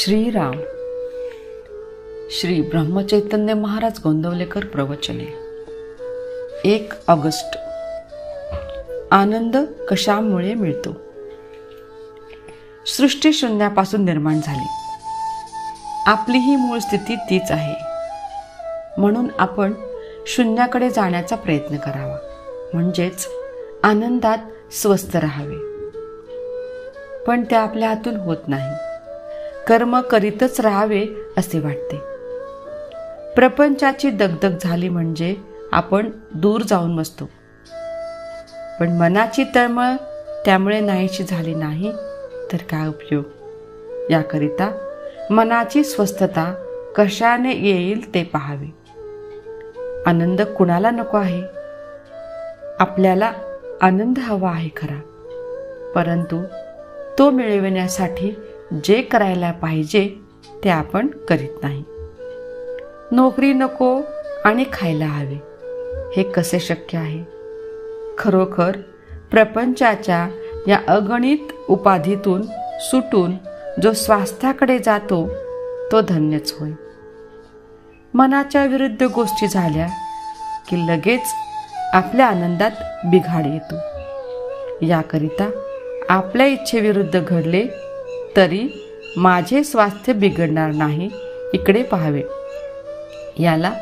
श्रीराम. श्री ब्रह्मचैतन्य महाराज गोंदवलेकर प्रवचने. एक ऑगस्ट. आनंद कशामुळे मिळतो? सृष्टी शून्यापासून निर्माण झाली. आपली ही मूळ स्थिती तीच आहे. म्हणून आपण शून्याकडे जाण्याचा प्रयत्न करावा. म्हणजेच आनंदात स्वस्थ राहावे. पण ते आपल्या हातून होत नाही. कर्म करीतच राहावे असे वाटते. प्रपंचाची दगदग झाली म्हणजे आपण दूर जाऊन बसतो. पण मनाची तळमळ त्यामुळे नाहीशी झाली नाही तर काय उपयोग? याकरिता मनाची स्वस्थता कशाने येईल ते पाहावे. आनंद कुणाला नको आहे? आपल्याला आनंद हवा आहे खरा. परंतु तो मिळविण्यासाठी जे करायला पाहिजे ते आपण करीत नाही. नोकरी नको आणि खायला हवे. हे कसे शक्य आहे? खरोखर प्रपंचाच्या या अगणित उपाधीतून सुटून जो स्वास्थ्याकडे जातो तो धन्यच होय. मनाच्या विरुद्ध गोष्टी झाल्या की लगेच आपल्या आनंदात बिघाड येतो. याकरिता आपल्या इच्छेविरुद्ध घडले तरी माझे स्वास्थ्य बिघडणार नाही इकडे पाहावे. याला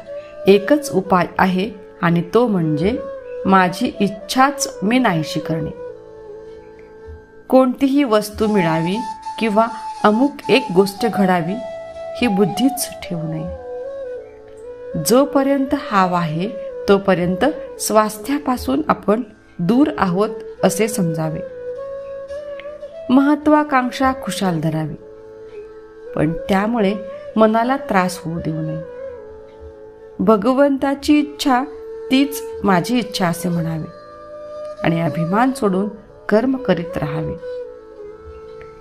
एकच उपाय आहे आणि तो म्हणजे माझी इच्छाच मी नाहीशी करणे. कोणतीही वस्तू मिळावी किंवा अमुक एक गोष्ट घडावी ही बुद्धीच ठेवू नये. जोपर्यंत हाव आहे तोपर्यंत स्वास्थ्यापासून आपण दूर आहोत असे समजावे. महत्वाकांक्षा खुशाल धरावी. पण त्यामुळे मनाला त्रास होऊ देऊ नये. भगवंताची इच्छा तीच माझी इच्छा असे म्हणावे आणि अभिमान सोडून कर्म करीत राहावे.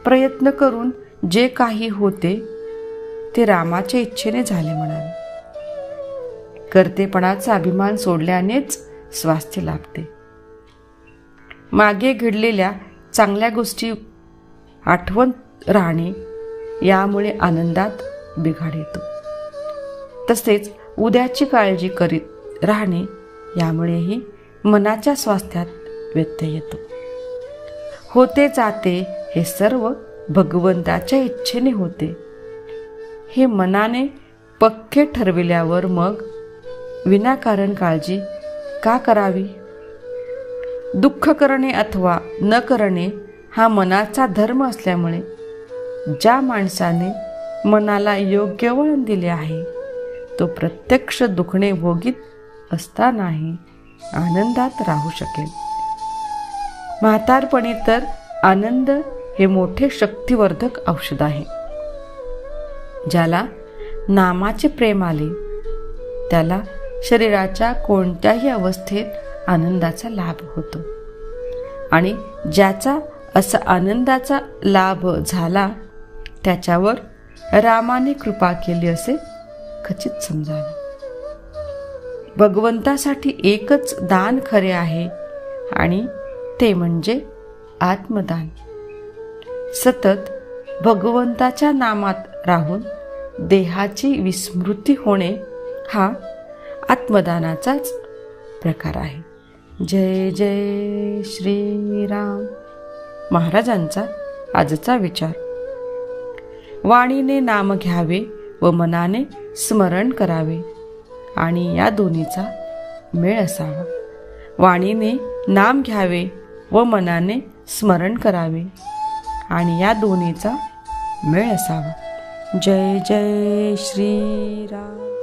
प्रयत्न करून जे काही होते ते रामाच्या इच्छेने झाले म्हणावे. कर्तेपणाचा अभिमान सोडल्यानेच स्वास्थ्य लाभते. मागे घडलेल्या चांगल्या गोष्टी आठवण राहणे यामुळे आनंदात बिघाड येतो. तसेच उद्याची काळजी करीत राहणे यामुळेही मनाच्या स्वास्थ्यात व्यत्यय येतो. होते जाते हे सर्व भगवंताच्या इच्छेने होते. हे मनाने पक्के ठरविल्यावर मग विनाकारण काळजी का करावी? दुःख करणे अथवा न करणे हा मनाचा धर्म असल्यामुळे ज्या माणसाने मनाला योग्य वळण दिले आहे तो प्रत्यक्ष दुखणे भोगीत असतानाही आनंदात राहू शकेल. म्हातारपणी तर आनंद हे मोठे शक्तिवर्धक औषध आहे. ज्याला नामाचे प्रेम आले त्याला शरीराच्या कोणत्याही अवस्थेत आनंदाचा लाभ होतो आणि ज्याचा असा आनंदाचा लाभ झाला. त्याच्यावर रामाने कृपा केली असे खचित समजावे. भगवंतासाठी एकच दान खरे आहे आणि ते म्हणजे आत्मदान. सतत भगवंताच्या नामात राहून देहाची विस्मृती होणे हा आत्मदानाचाच प्रकार आहे. जय जय श्रीराम. महाराजांचा आजचा विचार. वाणीने नाम घ्यावे व मनाने स्मरण करावे आणि या दोन्हीचा मेळ असावा. वाणीने नाम घ्यावे व मनाने स्मरण करावे आणि या दोन्हीचा मेळ असावा. जय जय श्रीराम.